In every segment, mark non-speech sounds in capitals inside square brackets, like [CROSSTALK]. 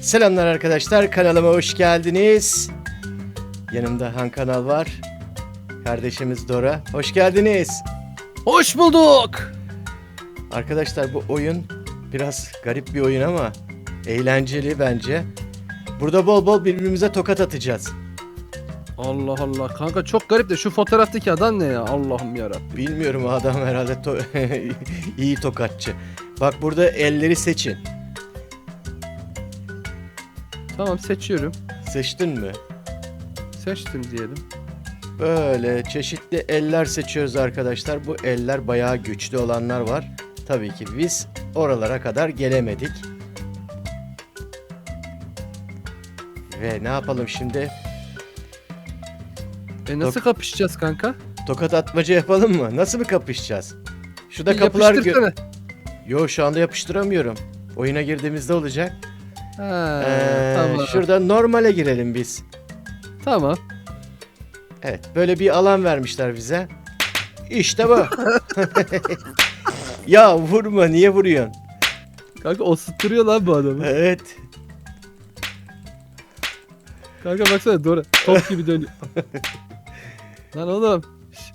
Selamlar arkadaşlar kanalıma hoş geldiniz. Yanımda Han Kanal var. Kardeşimiz Dora. Hoş geldiniz. Hoş bulduk. Arkadaşlar bu oyun biraz garip bir oyun ama eğlenceli bence. Burada bol bol birbirimize tokat atacağız. Allah Allah kanka çok garip de şu fotoğraftaki adam ne ya Allah'ım yarabbim. Bilmiyorum o adam herhalde to- [LAUGHS] iyi tokatçı. Bak burada elleri seçin. Tamam seçiyorum. Seçtin mi? Seçtim diyelim. Böyle çeşitli eller seçiyoruz arkadaşlar. Bu eller bayağı güçlü olanlar var. Tabii ki biz oralara kadar gelemedik. Ve ne yapalım şimdi? E nasıl kapışacağız kanka? Tokat atmaca yapalım mı? Nasıl mı kapışacağız? Şurada kapılar... gö- yapıştırsana. Yo şu anda yapıştıramıyorum. Oyuna girdiğimizde olacak. Ha, Ee, tamam. Şurada normale girelim biz. Tamam. Evet böyle bir alan vermişler bize. İşte bu. [LAUGHS] ya vurma niye vuruyorsun? Kanka osutturuyor lan bu adamı. Evet. Kanka baksana Dora top gibi dönüyor. [LAUGHS] lan oğlum. Şş.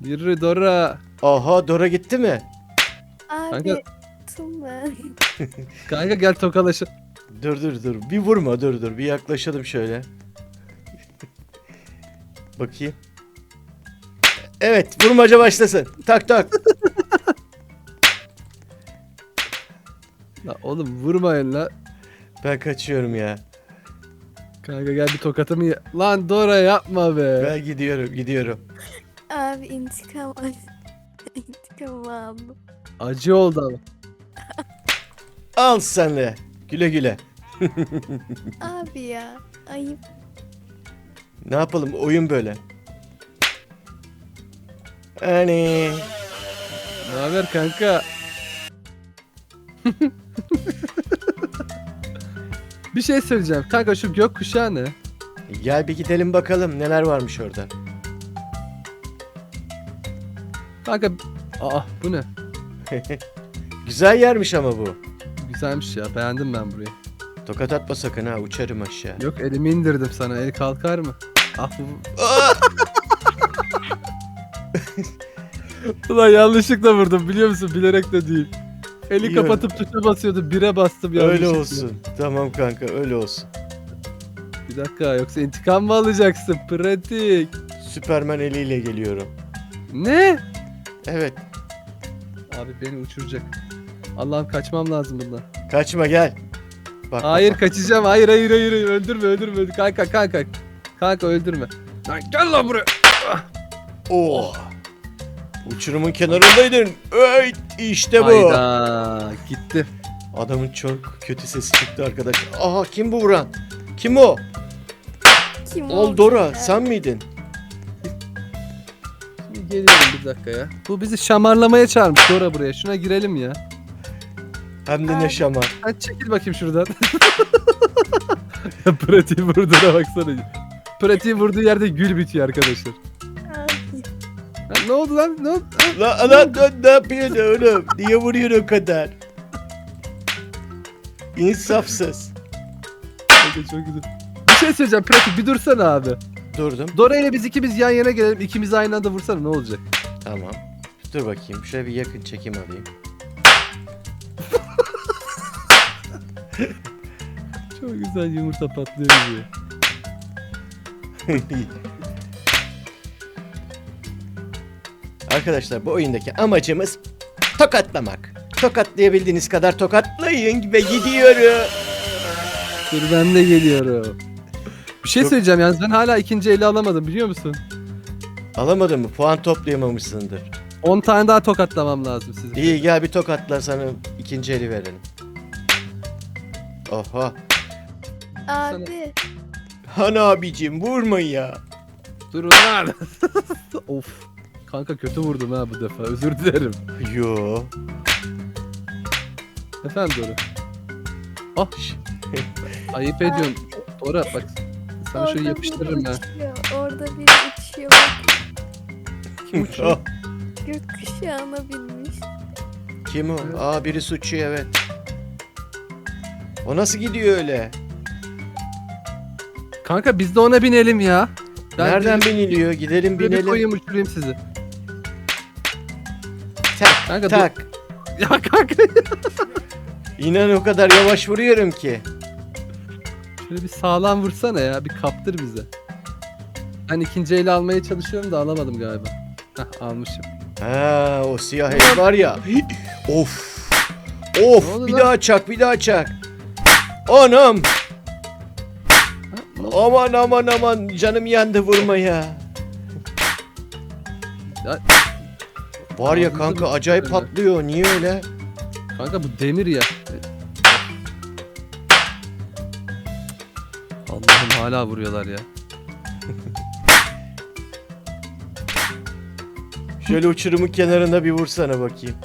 Yürü Dora. Aha Dora gitti mi? Abi Kanka- tutun ben. Kanka gel tokalaşın. Dur dur dur. Bir vurma dur dur. Bir yaklaşalım şöyle. Bakayım. Evet vurmaca başlasın. Tak tak. Lan oğlum vurmayın la. Ben kaçıyorum ya. Kanka gel bir tokatımı ye. Lan Dora yapma be. Ben gidiyorum gidiyorum. Abi intikam al. [LAUGHS] intikam aldım. Acı oldu ama. Al sen de. Güle güle. Abi ya ayıp. Ne yapalım oyun böyle. Hani Ne haber kanka? [LAUGHS] bir şey söyleyeceğim. Kanka şu gökkuşağı ne? gel bir gidelim bakalım neler varmış orada. Kanka Aa bu ne? [LAUGHS] Güzel yermiş ama bu. Güzelmiş ya. Beğendim ben burayı. Tokat atma sakın ha uçarım aşağı. Yok elimi indirdim sana. El kalkar mı? Ah bu. [LAUGHS] Ulan yanlışlıkla vurdum biliyor musun? Bilerek de değil. Eli İyi. kapatıp tuşa basıyordu. Bire bastım öyle yanlışlıkla. olsun. Tamam kanka öyle olsun. Bir dakika yoksa intikam mı alacaksın? Pratik. Süpermen eliyle geliyorum. Ne? Evet Abi beni uçuracak. Allah'ım kaçmam lazım bundan. kaçma gel. Bak, Hayır bak, kaçacağım. Hayır hayır hayır. hayır. Öldürme öldürme. Kanka kanka. Kanka öldürme. Lan gel lan buraya. Oh. Uçurumun kenarındaydın. Evet işte bu. Hayda. Gitti. Adamın çok kötü sesi çıktı arkadaş. Aha kim bu vuran? Kim o? Kim Ol Dora ya? sen miydin? Şimdi geliyorum bir dakika ya. Bu bizi şamarlamaya çağırmış. Dora buraya. Şuna girelim ya. Hem de ne. Hadi çekil bakayım şuradan. [LAUGHS] Pratiğin vurduğuna baksana. Pratiğin vurduğu yerde gül bitiyor arkadaşlar. Ha, ne oldu lan? Ne oldu? Ha? La lan lan ne yapıyorsun oğlum? Niye vuruyorsun o kadar? İnsafsız. Kanka çok güzel. Bir şey söyleyeceğim Pratik bir dursana abi. Durdum. Dora ile biz ikimiz yan yana gelelim. İkimiz aynı anda vursana ne olacak? Tamam. Dur bakayım. Şöyle bir yakın çekim alayım. [LAUGHS] Çok güzel yumurta patlıyor gibi. [LAUGHS] Arkadaşlar bu oyundaki amacımız tokatlamak. Tokatlayabildiğiniz kadar tokatlayın ve gidiyorum. Dur ben de geliyorum. Bir şey Çok- söyleyeceğim yalnız ben hala ikinci eli alamadım biliyor musun? Alamadın mı? Puan toplayamamışsındır. 10 tane daha tokatlamam lazım sizin. İyi gel bir tokatla sana ikinci eli verelim. Oha. abi Han abicim vurma ya. Durun lan. [LAUGHS] of. Kanka kötü vurdum ha bu defa özür dilerim. Yo. Efendim Dora. Ah. [LAUGHS] Ayıp ediyorum. Dora bak. Sana şöyle orada yapıştırırım biri ha. uçuyor. Orada biri uçuyor. Bak Kim uçuyor? Ah, gökkuşağına binmiş. Kim o? Aa birisi uçuyor evet. O nasıl gidiyor öyle? Kanka biz de ona binelim ya. Ben Nereden biniliyor? Gidelim Şuraya bir binelim. koyayım uçurayım sizi. Tak Kanka dur. tak. [LAUGHS] Ya kanka. İnan o kadar yavaş vuruyorum ki. Şöyle bir sağlam vursana ya. Bir kaptır bize. Ben ikinci eli almaya çalışıyorum da alamadım galiba. Hah almışım. Ha o siyah el var ya. [LAUGHS] of. Of oldu bir lan? daha çak bir daha çak. Anam. Aman aman aman canım yandı vurmaya. Ya- Var ya kanka acayip patlıyor. Niye öyle? Kanka bu demir ya. Allah'ım hala vuruyorlar ya. [LAUGHS] Şöyle uçurumun kenarında bir vursana bakayım.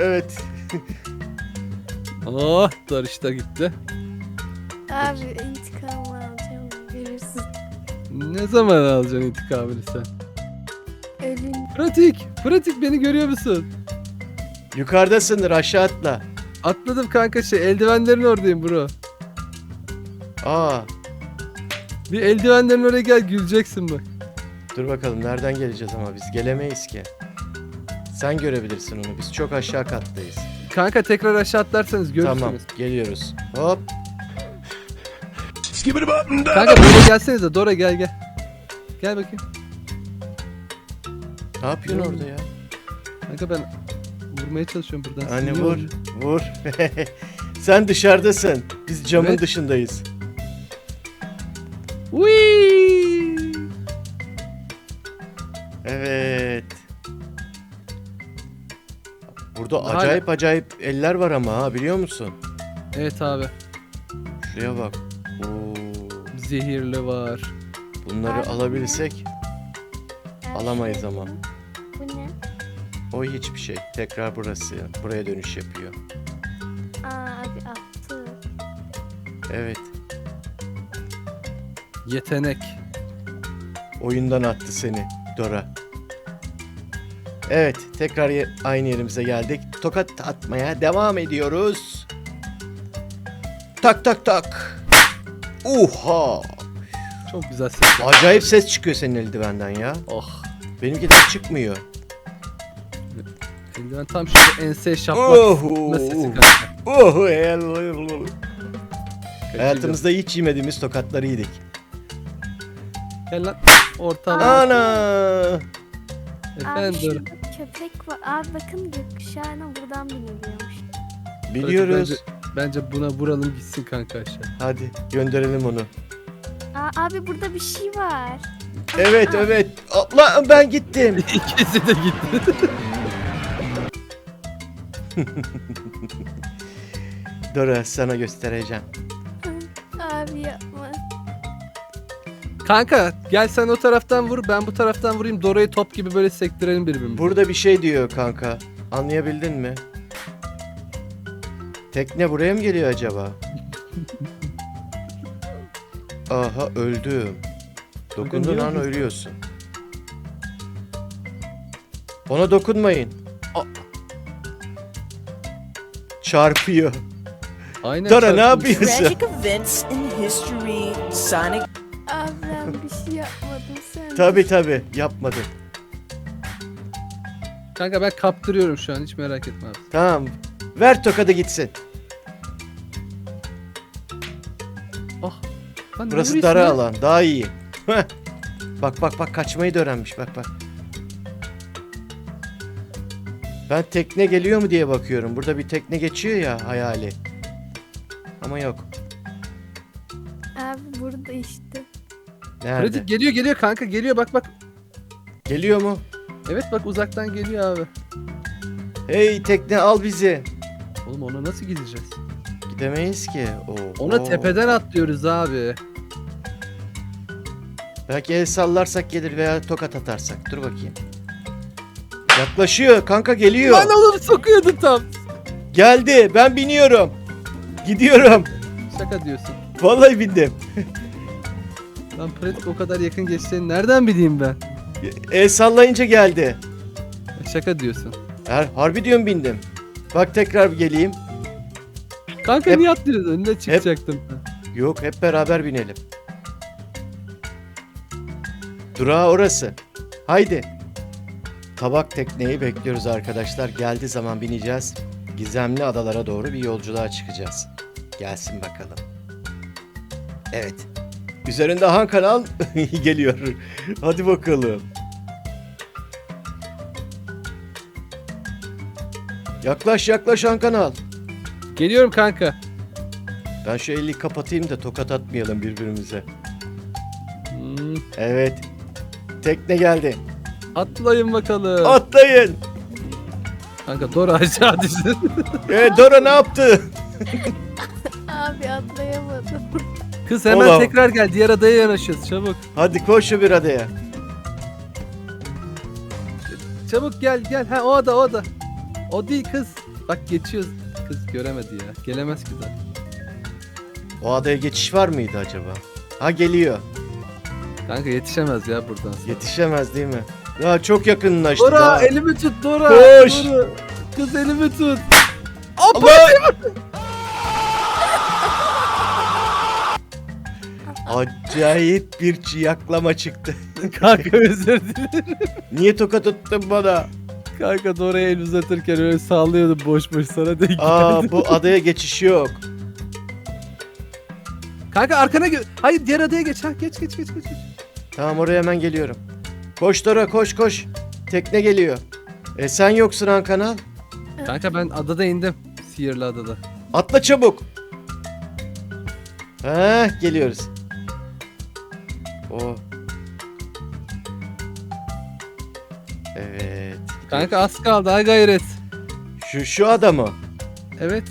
Evet. Oh Darış da gitti. Abi intikamı alacağım. Verirsin. Ne zaman alacaksın intikamını sen? Ölün. Pratik. Pratik beni görüyor musun? Yukarıdasındır aşağı atla. Atladım kanka şey eldivenlerin oradayım bro. Aa, Bir eldivenlerin oraya gel güleceksin bak. dur bakalım nereden geleceğiz ama biz gelemeyiz ki. Sen görebilirsin onu. Biz çok aşağı kattayız. Kanka tekrar aşağı atlarsanız görürsünüz. Tamam, geliyoruz. Hop. Kanka böyle gelsenize Dora gel gel. Gel bakayım. Ne yapıyorsun orada ya? Kanka ben vurmaya çalışıyorum buradan. Anne vur, vuruyorsunuz? vur. [LAUGHS] Sen dışarıdasın. Biz camın Evet. dışındayız. Uyyy! Evet. Burada Hala- acayip acayip eller var ama ha biliyor musun? Evet abi. Şuraya bak. Oo, Zehirli var. bunları Abi, Ben Alamayız ama. Bu ne? o hiçbir şey. Tekrar burası. Buraya dönüş yapıyor. Aa abi attı. Evet. Yetenek. Oyundan attı seni Dora. Evet, tekrar aynı yerimize geldik. Tokat atmaya devam ediyoruz. Tak tak tak. Uha! Çok güzel ses. Acayip ses çıkıyor senin eldivenden ya. Oh. Benimkinden çıkmıyor. Eldiven tam şurada enseye şaplak. Oh, sesi oh, el- Hayatımızda hiç yemediğimiz tokatları yedik. Gel lan. Ortalama. Ana! Efendim. Köpek var. Abi bakın gökkuşağına buradan biniliyormuş. Biliyoruz. Bence, bence buna vuralım gitsin kanka aşağı. Hadi gönderelim onu. Aa abi burada bir şey var. Evet Aa, evet. Atla ben gittim. [LAUGHS] İkisi de gitti. Dora sana göstereceğim. Abi yapma. Kanka gel sen o taraftan vur ben bu taraftan vurayım. Dora'yı top gibi böyle sektirelim birbirimize. Burada bir şey diyor kanka. Anlayabildin mi? Tekne buraya mı geliyor acaba? [LAUGHS] Aha öldüm. Dokundun niye an öldün? ölüyorsun. Ona dokunmayın. Çarpıyor. Aynen. Dora, ne çarpılmış. yapıyorsun? Tragic events in history, Sonic ben bir şey yapmadım sen. Tabi tabi yapmadım. Kanka ben kaptırıyorum şu an hiç merak etme abi. Tamam. Ver tokadı gitsin. Oh. Lan ne Burası vuruyorsun lan? alan. Daha iyi. Heh. bak bak bak kaçmayı da öğrenmiş. Bak bak. Ben tekne geliyor mu diye bakıyorum. Burada bir tekne geçiyor ya hayali. Ama yok. Abi burada işte. Nerede? Pratik geliyor geliyor kanka geliyor bak bak. Geliyor mu? Evet bak uzaktan geliyor abi. Hey tekne al bizi. Oğlum ona nasıl gideceğiz? Gidemeyiz ki. Oo, Ona oo. tepeden atlıyoruz abi. Belki el sallarsak gelir veya tokat atarsak. Dur bakayım. Yaklaşıyor. Kanka geliyor. Lan oğlum sokuyordu tam. Geldi. Ben biniyorum. Gidiyorum. Şaka diyorsun. Vallahi bindim. [LAUGHS] Lan pratik o kadar yakın geçtiğini nereden bileyim ben? El sallayınca geldi. Şaka diyorsun. Her, harbi diyorum bindim. Bak tekrar geleyim. Kanka Hep- niye atlıyorsun? Önüne çıkacaktım. Yok hep beraber binelim. Durağı orası. Haydi. Tabak tekneyi bekliyoruz arkadaşlar. Geldiği zaman bineceğiz. Gizemli adalara doğru bir yolculuğa çıkacağız. Gelsin bakalım. Evet. Üzerinde Han Kanal [LAUGHS] geliyor. Hadi bakalım. Yaklaş yaklaş Han Kanal. Geliyorum kanka. Ben şu eli kapatayım da tokat atmayalım birbirimize. Hmm, Evet. Tekne geldi. atlayın bakalım. Atlayın. Kanka Dora [LAUGHS] aşağı düştü. Ee, Dora ne yaptı? [LAUGHS] Abi atlayamadım. Kız hemen Ola. tekrar gel. Diğer adaya yanaşıyoruz. Çabuk. Hadi koş şu bir adaya. Çabuk gel gel. Ha o ada o ada. O değil kız. Bak geçiyoruz. Kız göremedi ya. Gelemez ki zaten. O adaya geçiş var mıydı acaba? Ha geliyor. Kanka yetişemez ya buradan. sonra. Yetişemez değil mi? Ya çok yakınlaştı. Dora daha. elimi tut Dora. Koş. Dora. Kız elimi tut. Allah! Acayip bir çıyaklama çıktı. [LAUGHS] Kanka özür dilerim. Niye tokat attın bana? Kanka Dora'ya el uzatırken öyle sallıyordum boş boş sana denk geldi. Aa bu adaya geçiş yok. Kanka arkana gö- Hayır diğer adaya geç. Ha geç geç geç geç. geç. Tamam oraya hemen geliyorum. Koş Dora koş koş. Tekne geliyor. E sen yoksun Han Kanal. Kanka ben adada indim. Sihirli adada. Atla çabuk. Heh geliyoruz. O. Evet. Kanka az kaldı ha gayret. Şu şu adamı. Evet.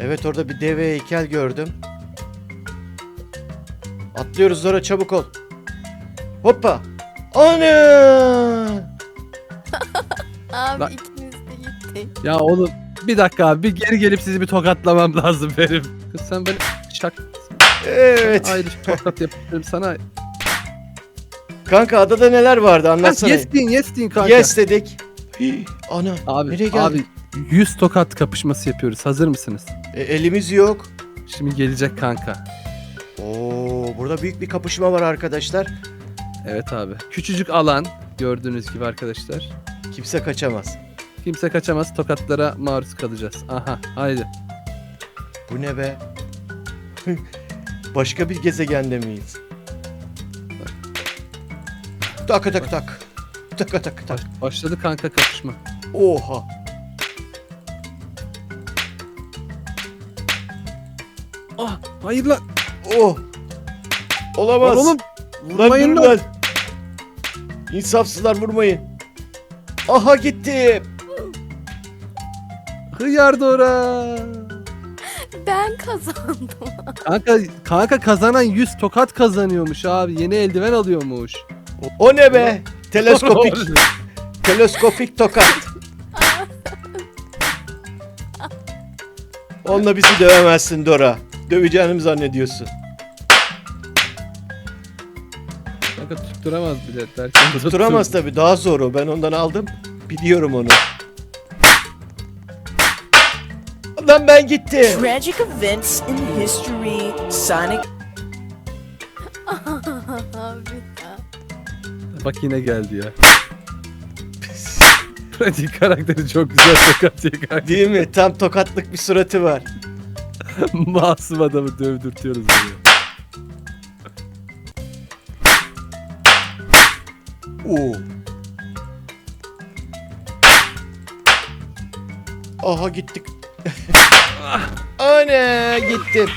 Evet orada bir dev heykel gördüm. Atlıyoruz Zora çabuk ol. Hoppa. Ana! [LAUGHS] Abi Bak. ikimiz de gittik. Ya oğlum bir dakika abi bir geri gelip sizi bir tokatlamam lazım benim. Kız sen böyle şak Evet. ayrı tokat yapıyorum sana. Kanka adada neler vardı anlatsana. yes deyin yes deyin kanka. Yes dedik. Hii, Ana. Abi, Nereye geldik? abi 100 tokat kapışması yapıyoruz. Hazır mısınız? E, elimiz yok. Şimdi gelecek kanka. Oo, burada büyük bir kapışma var arkadaşlar. Evet abi. Küçücük alan gördüğünüz gibi arkadaşlar. Kimse kaçamaz. Kimse kaçamaz tokatlara maruz kalacağız. Aha haydi. Bu ne be? Başka bir gezegende miyiz? Tak tak tak. Tak tak tak. Baş- başladı kanka kapışma. Oha. Ah hayır lan. Oh. Olamaz. Lan oğlum vurmayın lan. lan. İnsafsızlar vurmayın. Aha gitti. hıyar Dora. Ben kazandım. [LAUGHS] Kanka, kanka kazanan 100 tokat kazanıyormuş abi. Yeni eldiven alıyormuş. O ne be? Teleskopik. [LAUGHS] teleskopik tokat. Onunla bizi dövemezsin Dora. Döveceğini mi zannediyorsun? kanka tutturamaz bile derken. Tutturamaz tabii daha zor o. Ben ondan aldım. Biliyorum onu. Lan ben gittim. Tragic events in history. Sonic Abi ya. Bak yine geldi ya. [LAUGHS] Pratik karakteri çok güzel tokat kanka. Değil mi? Tam tokatlık bir suratı var. [LAUGHS] Masum adamı dövdürtüyoruz böyle. Oo. Aha gittik. [LAUGHS] Ana gittim.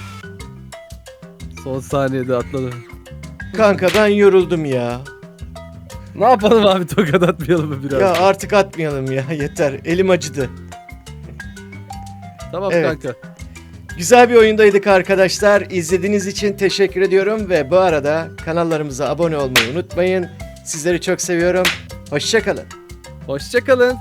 Son saniyede atladı. Kanka ben yoruldum ya. Ne yapalım abi tokat atmayalım mı biraz? Ya artık atmayalım ya yeter. Elim acıdı. tamam Evet. kanka. Güzel bir oyundaydık arkadaşlar. İzlediğiniz için teşekkür ediyorum ve bu arada kanallarımıza abone olmayı unutmayın. Sizleri çok seviyorum. Hoşçakalın. Hoşçakalın.